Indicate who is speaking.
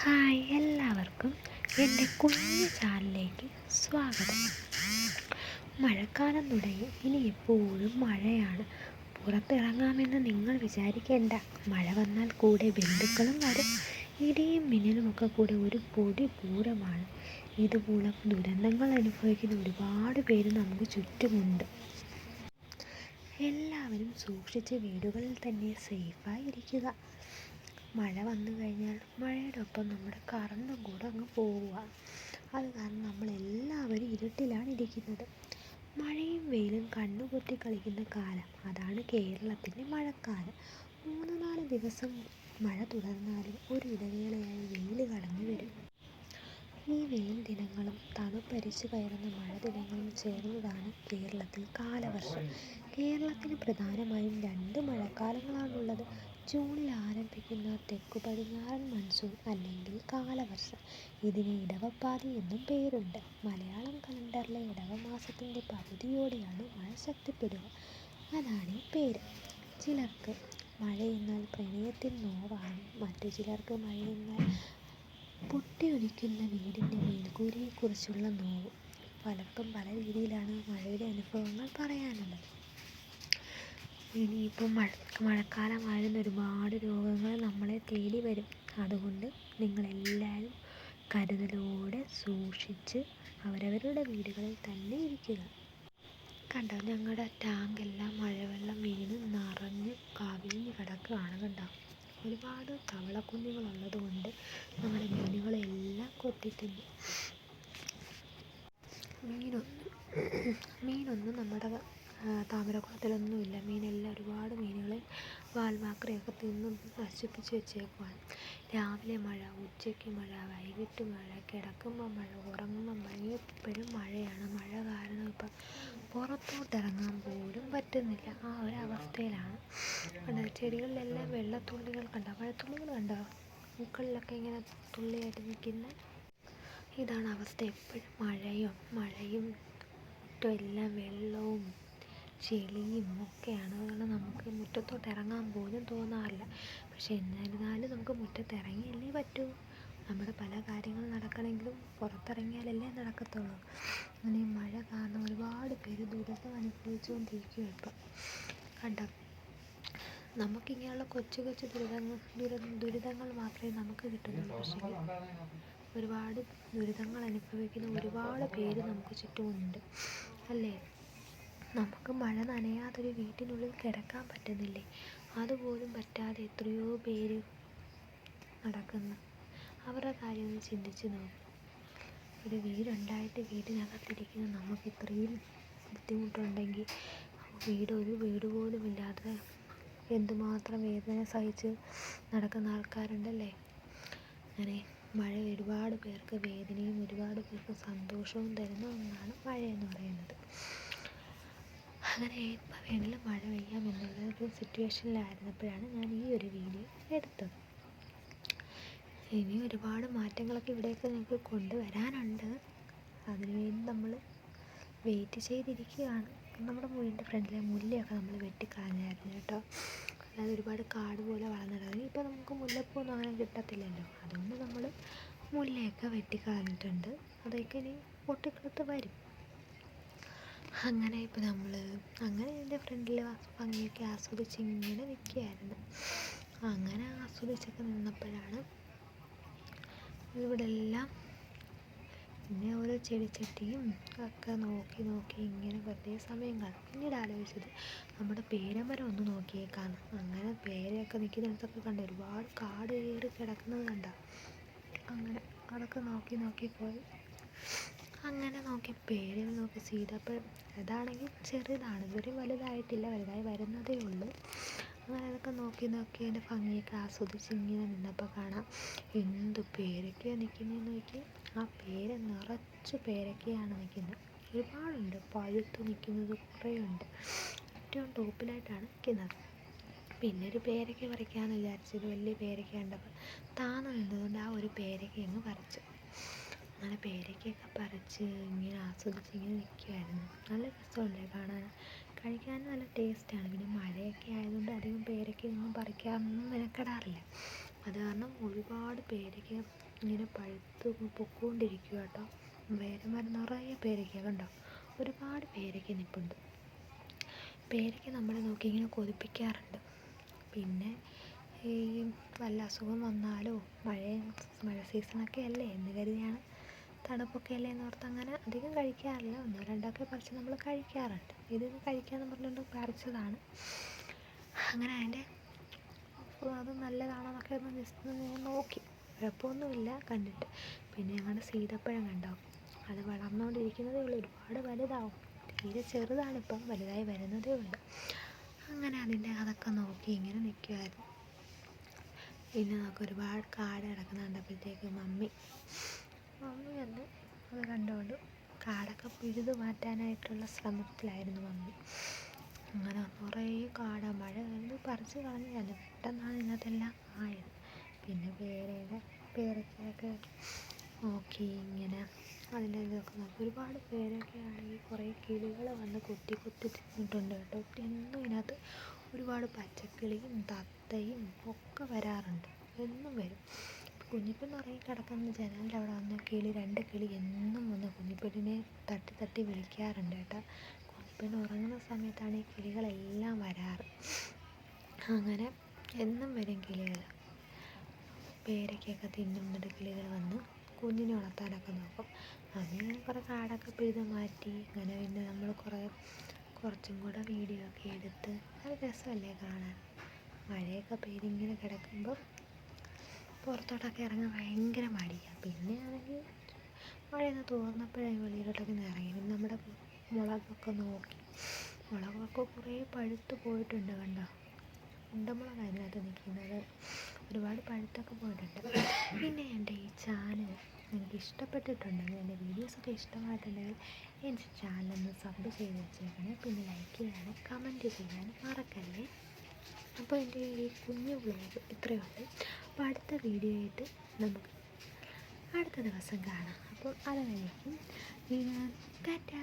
Speaker 1: Hi എല്ലാവർക്കും എന്റെ കുഞ്ഞു ചാനലിലേക്ക് സ്വാഗതം. മഴക്കാലം തുടങ്ങി. ഇനി എപ്പോഴും മഴയാണ്. പുറത്തിറങ്ങാമെന്ന് നിങ്ങൾ വിചാരിക്കേണ്ട. മഴ വന്നാൽ കൂടെ ബന്ധുക്കളും വരും. ഇടിയും മിന്നലുമൊക്കെ കൂടെ ഒരു പൊടി പൂരമാണ്. ഇതുമൂലം ദുരന്തങ്ങൾ അനുഭവിക്കുന്ന ഒരുപാട് പേര് നമുക്ക് ചുറ്റുമുണ്ട്. എല്ലാവരും സൂക്ഷിച്ച് വീടുകളിൽ തന്നെ സേഫായി ഇരിക്കുക. മഴ വന്നു കഴിഞ്ഞാൽ മഴയുടെ ഒപ്പം നമ്മുടെ കറണ്ടും കൂടെ അങ്ങ് പോവുക. അത് കാരണം നമ്മളെല്ലാവരും ഇരുട്ടിലാണ് ഇരിക്കുന്നത് മഴയും വെയിലും കണ്ണുപൊത്തി കളിക്കുന്ന കാലം. അതാണ് കേരളത്തിന്റെ മഴക്കാലം. മൂന്ന് നാല് ദിവസം മഴ തുടർന്നാലും ഒരു ഇടവേളയായി വെയിൽ കടന്നു വരും. ഈ വെയിൽ ദിനങ്ങളും തണുപ്പരിച്ചു കയറുന്ന മഴ ദിനങ്ങളും ചേർന്നതാണ് കേരളത്തിൽ കാലവർഷം. കേരളത്തിന് പ്രധാനമായും രണ്ട് മഴക്കാലങ്ങളാണുള്ളത്. ജൂണിൽ ആരംഭിക്കുന്ന തെക്കു പടിഞ്ഞാറൻ മൺസൂൺ അല്ലെങ്കിൽ കാലവർഷം. ഇതിന് ഇടവപ്പാതി എന്നും പേരുണ്ട്. മലയാളം കലണ്ടറിലെ ഇടവമാസത്തിന്റെ പകുതിയോടെയാണ് മഴ ശക്തിപ്പെടുക. അതാണ് ഈ പേര്. ചിലർക്ക് മഴയെന്നാൽ പ്രണയത്തിൽ നോവാണ്. മറ്റു ചിലർക്ക് മഴയെന്നാൽ പൊട്ടിയൊലിക്കുന്ന വീടിന്റെ മേൽക്കൂരയെക്കുറിച്ചുള്ള നോവ്. പലർക്കും പല രീതിയിലാണ് മഴയുടെ അനുഭവങ്ങൾ പറയാനുള്ളത്. ഇനിയിപ്പോൾ മഴ മഴക്കാലമായിരുന്ന ഒരുപാട് രോഗങ്ങൾ നമ്മളെ തേടി വരും. അതുകൊണ്ട് നിങ്ങളെല്ലാവരും കരുതലോടെ സൂക്ഷിച്ച് അവരവരുടെ വീടുകളിൽ തന്നെ ഇരിക്കുക. കണ്ടോ? ഞങ്ങളുടെ ടാങ്കെല്ലാം മഴവെള്ളം വീണ് നിറഞ്ഞ് കവിഞ്ഞ് കിടക്കുകയാണ് കണ്ടോ? ഒരുപാട് തവളക്കുഞ്ഞുങ്ങളുള്ളത് കൊണ്ട് നമ്മുടെ മീനുകളെല്ലാം കൊത്തി തിന്നു മീനൊന്നും മീനൊന്നും നമ്മുടെ താമരക്കുളത്തിലൊന്നുമില്ല. മീനെല്ലാം ഒരുപാട് മീനുകളെ വാൽമാക്രയൊക്കെ തിന്ന് നശിപ്പിച്ച് വെച്ചേക്കുവാണ്. രാവിലെ മഴ ഉച്ചയ്ക്ക് മഴ വൈകിട്ട് മഴ കിടക്കുമ്പോൾ മഴ ഉറങ്ങുമ്പോൾ മഴ എപ്പോഴും മഴയാണ്. മഴ കാരണം ഇപ്പം പുറത്തോട്ടിറങ്ങാൻ പോലും പറ്റുന്നില്ല. ആ ഒരു അവസ്ഥയിലാണ് കണ്ടോ? ചെടികളിലെല്ലാം വെള്ളത്തുള്ളികൾ കണ്ടോ? മഴത്തുള്ളികൾ കണ്ടോ? പൂക്കളിലൊക്കെ ഇങ്ങനെ തുള്ളിയായിട്ട് നിൽക്കുന്ന ഇതാണ് അവസ്ഥ. എപ്പോഴും മഴയും മഴയും എല്ലാം വെള്ളവും ചെളിയും ഒക്കെയാണ്. അതുകൊണ്ട് നമുക്ക് മുറ്റത്തോട്ട് ഇറങ്ങാൻ പോലും തോന്നാറില്ല. പക്ഷെ എന്നിരുന്നാലും നമുക്ക് മുറ്റത്ത് ഇറങ്ങിയല്ലേ പറ്റൂ. നമ്മുടെ പല കാര്യങ്ങൾ നടക്കണമെങ്കിലും പുറത്തിറങ്ങിയാലല്ലേ നടക്കത്തുള്ളൂ. അങ്ങനെ മഴ കാരണം ഒരുപാട് പേര് ദുരിതം അനുഭവിച്ചുകൊണ്ടിരിക്കുക ഇപ്പം. കണ്ടോ? നമുക്കിങ്ങനെയുള്ള കൊച്ചു കൊച്ചു ദുരിതങ്ങൾ ദുര ദുരിതങ്ങൾ മാത്രമേ നമുക്ക് കിട്ടുന്നുള്ളൂ. പക്ഷേ ഒരുപാട് ദുരിതങ്ങൾ അനുഭവിക്കുന്ന ഒരുപാട് പേര് നമുക്ക് ചുറ്റുമുണ്ട്. അല്ലേ? നമുക്ക് മഴ നനയാതൊരു വീട്ടിനുള്ളിൽ കിടക്കാൻ പറ്റുന്നില്ലേ? അതുപോലും പറ്റാതെ എത്രയോ പേര് നടക്കുന്നു. അവരുടെ കാര്യം ഒന്ന് ചിന്തിച്ച് നോക്കും. ഒരു വീടുണ്ടായിട്ട് വീടിനകത്തിരിക്കുന്ന നമുക്ക് ഇത്രയും ബുദ്ധിമുട്ടുണ്ടെങ്കിൽ വീട് ഒരു വീട് പോലും ഇല്ലാതെ എന്തുമാത്രം വേദന സഹിച്ച് നടക്കുന്ന ആൾക്കാരുണ്ടല്ലേ? അങ്ങനെ മഴ ഒരുപാട് പേർക്ക് വേദനയും ഒരുപാട് പേർക്ക് സന്തോഷവും തരുന്ന ഒന്നാണ് മഴ എന്ന് പറയുന്നത്. അങ്ങനെ എപ്പോൾ വേണമെങ്കിലും മഴ പെയ്യാം എന്നുള്ള ഒരു സിറ്റുവേഷനിലായിരുന്നപ്പോഴാണ് ഞാൻ ഈ ഒരു വീഡിയോ എടുത്തത്. ഇനി ഒരുപാട് മാറ്റങ്ങളൊക്കെ ഇവിടെയൊക്കെ ഞങ്ങൾക്ക് കൊണ്ടുവരാനുണ്ട്. അതിനുവേണ്ടി നമ്മൾ വെയിറ്റ് ചെയ്തിരിക്കുകയാണ്. നമ്മുടെ വീടിന്റെ ഫ്രണ്ടിലെ മുല്ലയൊക്കെ നമ്മൾ വെട്ടിക്കളഞ്ഞായിരുന്നു കേട്ടോ. അതായത് ഒരുപാട് കാട് പോലെ വളർന്നിട്ടാണ് ഇപ്പോൾ നമുക്ക് മുല്ലപ്പൂവൊന്നും അങ്ങനെ കിട്ടത്തില്ലല്ലോ. അതുകൊണ്ട് നമ്മൾ മുല്ലയൊക്കെ വെട്ടിക്കളഞ്ഞിട്ടുണ്ട്. അതൊക്കെ ഇനി പൊട്ടിക്കിളുത്ത് വരും. അങ്ങനെ ഇപ്പോൾ നമ്മൾ അങ്ങനെ എന്റെ ഫ്രണ്ടിൽ ഭംഗിയൊക്കെ ആസ്വദിച്ച് ഇങ്ങനെ നിൽക്കുകയായിരുന്നു അങ്ങനെ ആസ്വദിച്ചൊക്കെ നിന്നപ്പോഴാണ് ഇവിടെ എല്ലാം പിന്നെ ഓരോ ചെടിച്ചട്ടിയും ഒക്കെ നോക്കി നോക്കി ഇങ്ങനെ വെറുതെ സമയം കാണും പിന്നീട് ആലോചിച്ചത് നമ്മുടെ പേരമരം ഒന്ന് നോക്കിയേക്കാന്ന്. അങ്ങനെ പേരയൊക്കെ നിൽക്കുന്നിടത്തൊക്കെ കണ്ട ഒരുപാട് കാട് കയറി കിടക്കുന്നത് കണ്ട. അങ്ങനെ അതൊക്കെ നോക്കി നോക്കി പോയി. അങ്ങനെ നോക്കി പേര് നോക്കി. സീതാപ്പഴം അതാണെങ്കിൽ ചെറുതാണ്. ഇതുവരെ വലുതായിട്ടില്ല. വലുതായി വരുന്നതേ ഉള്ളൂ. അങ്ങനെ അതൊക്കെ നോക്കി നോക്കി അതിന്റെ ഭംഗിയൊക്കെ ആസ്വദിച്ച് ഇങ്ങനെ നിന്നപ്പോൾ കാണാം. എന്ത് പേരൊക്കെയാണ് നിൽക്കുന്നതെന്ന് നോക്കി ആ പേര് നിറച്ച് പേരൊക്കെയാണ് നിൽക്കുന്നത്. ഒരുപാടുണ്ട്. പഴുത്ത് നിൽക്കുന്നത് കുറേയുണ്ട്. ഏറ്റവും ടോപ്പിലായിട്ടാണ് നിൽക്കുന്നത്. പിന്നെ ഒരു പേരയ്ക്ക പറിക്കാമെന്ന് വിചാരിച്ചത് വലിയ പേരയ്ക്ക കണ്ടപ്പോൾ താന്ന് നിന്നതുകൊണ്ട് ആ ഒരു പേരയ്ക്ക അങ്ങ് പറിച്ചു. അങ്ങനെ പേരയ്ക്കയൊക്കെ പറിച്ച് ഇങ്ങനെ ആസ്വദിച്ച് ഇങ്ങനെ നിൽക്കുമായിരുന്നു നല്ല രസമല്ലേ കാണാൻ. കഴിക്കാൻ നല്ല ടേസ്റ്റാണ് പിന്നെ മഴയൊക്കെ ആയതുകൊണ്ട് അധികം പേരയ്ക്കയൊന്നും പറിക്കാനൊന്നും മെനക്കെടാറില്ല. അത് കാരണം ഒരുപാട് പേരക്ക ഇങ്ങനെ പഴുത്ത് പൊക്കോണ്ടിരിക്കുക കേട്ടോ മരം നിറയെ പേരയ്ക്ക കണ്ടോ ഒരുപാട് പേരക്ക നിൽപ്പുണ്ട് പേരക്ക നമ്മളെ നോക്കി ഇങ്ങനെ കൊതിപ്പിക്കാറുണ്ട്. പിന്നെ ഈ വല്ല അസുഖം വന്നാലോ മഴ മഴ സീസണൊക്കെ അല്ലേ എന്ന് കരുതിയാണ് തണുപ്പൊക്കെ അല്ലേ എന്ന് ഓർത്ത് അങ്ങനെ അധികം കഴിക്കാറില്ല. ഒന്നോ രണ്ടൊക്കെ പറിച്ച് നമ്മൾ കഴിക്കാറുണ്ട്. ഇത് കഴിക്കാമെന്ന് പറഞ്ഞുകൊണ്ട് പറിച്ചതാണ്. അങ്ങനെ അതിന്റെ അത് നല്ലതാണോ എന്നൊക്കെ ഒന്ന് ജസ്റ്റ് ഞാൻ നോക്കി. കുഴപ്പമൊന്നുമില്ല കണ്ടിട്ട്. പിന്നെ ഞങ്ങളുടെ സീതപ്പഴം കണ്ടോ? അത് വളർന്നുകൊണ്ടിരിക്കുന്നതേ ഉള്ളൂ. ഒരുപാട് വലുതാവും. തീരെ ചെറുതാണിപ്പം. വലുതായി വരുന്നതേ ഉള്ളൂ. അങ്ങനെ അതിന്റെ അതൊക്കെ നോക്കി ഇങ്ങനെ നിൽക്കുമായിരുന്നു പിന്നെ നമുക്ക് ഒരുപാട് കാട് കിടക്കുന്ന കണ്ടപ്പോഴത്തേക്ക് മമ്മി അത് കണ്ടുകൊണ്ട് കാടൊക്കെ പിഴുതു മാറ്റാനായിട്ടുള്ള ശ്രമത്തിലായിരുന്നു മമ്മി. അങ്ങനെ കുറേ കാട മഴ കണ്ട് പറിച്ച് കളഞ്ഞതാണ് പെട്ടെന്നാണ് ഇതിനകത്തെല്ലാം ആയത്. പിന്നെ പേരയുടെ പേരയ്ക്കയൊക്കെ നോക്കി ഇങ്ങനെ അതിന്റെ ഇതൊക്കെ നോക്കി. ഒരുപാട് പേരൊക്കെ ആണെങ്കിൽ കുറേ കിളികൾ വന്ന് കൊത്തി കൊത്തി തിന്നിട്ടുണ്ട് കേട്ടോ. എന്നും ഇതിനകത്ത് ഒരുപാട് പച്ചക്കിളിയും തത്തയും ഒക്കെ വരാറുണ്ട്. എന്നും വരും. കുഞ്ഞിപ്പെണ്ണ് ഉറങ്ങി കിടക്കുന്ന ജനലിന്റെ അവിടെ വന്ന് കിളി രണ്ട് കിളി എന്നും വന്ന് കുഞ്ഞിപ്പെണ്ണിനെ തട്ടി തട്ടി വിളിക്കാറുണ്ട് കേട്ടോ. കുഞ്ഞിപ്പെണ്ണ് ഉറങ്ങുന്ന സമയത്താണ് ഈ കിളികളെല്ലാം വരാറ്. അങ്ങനെ എന്നും വരും കിളികൾ. പേരയ്ക്കൊക്കെ തിന്നുന്നിട്ട് കിളികൾ വന്ന് കുഞ്ഞിനെ ഉണർത്താനൊക്കെ നോക്കും. അങ്ങനെ കുറേ കാടൊക്കെ പിഴുത് മാറ്റി അങ്ങനെ പിന്നെ നമ്മൾ കുറേ കുറച്ചും കൂടെ വീഡിയോ ഒക്കെ എടുത്ത് നല്ല രസമല്ലേ കാണാൻ. മഴയൊക്കെ പെയ്തിങ്ങനെ കിടക്കുമ്പോൾ പുറത്തോട്ടൊക്കെ ഇറങ്ങാൻ ഭയങ്കര മടിയാണ് പിന്നെ ആണെങ്കിൽ മഴയൊന്ന് തോർന്നപ്പോഴേ വെളിയിലോട്ടൊക്കെ ഒന്ന് ഇറങ്ങി പിന്നെ നമ്മുടെ മുളകൊക്കെ നോക്കി. മുളകൊക്കെ കുറേ പഴുത്ത് പോയിട്ടുണ്ട് കണ്ടോ? ഉണ്ടമുളക് അതിനകത്ത് നിൽക്കുന്നത്. ഒരുപാട് പഴുത്തൊക്കെ പോയിട്ടുണ്ട്. പിന്നെ എന്റെ ഈ ചാനൽ നിങ്ങൾക്ക് ഇഷ്ടപ്പെട്ടിട്ടുണ്ടെങ്കിൽ എന്റെ വീഡിയോസൊക്കെ ഇഷ്ടമായിട്ടുണ്ടെങ്കിൽ എന്റെ ചാനലൊന്ന് സബ് ചെയ്ത് വെച്ചേക്കണേ. പിന്നെ ലൈക്ക് ചെയ്യാനും കമന്റ് ചെയ്യാനും മറക്കല്ലേ? അപ്പോൾ എന്റെ ഈ കുഞ്ഞു വ്ളോഗ് ഇത്രയേ ഉള്ളൂ അപ്പോൾ അടുത്ത വീഡിയോ ആയിട്ട് നമുക്ക് അടുത്ത ദിവസം കാണാം. അപ്പോൾ അതുവരേക്കും ടാറ്റാ!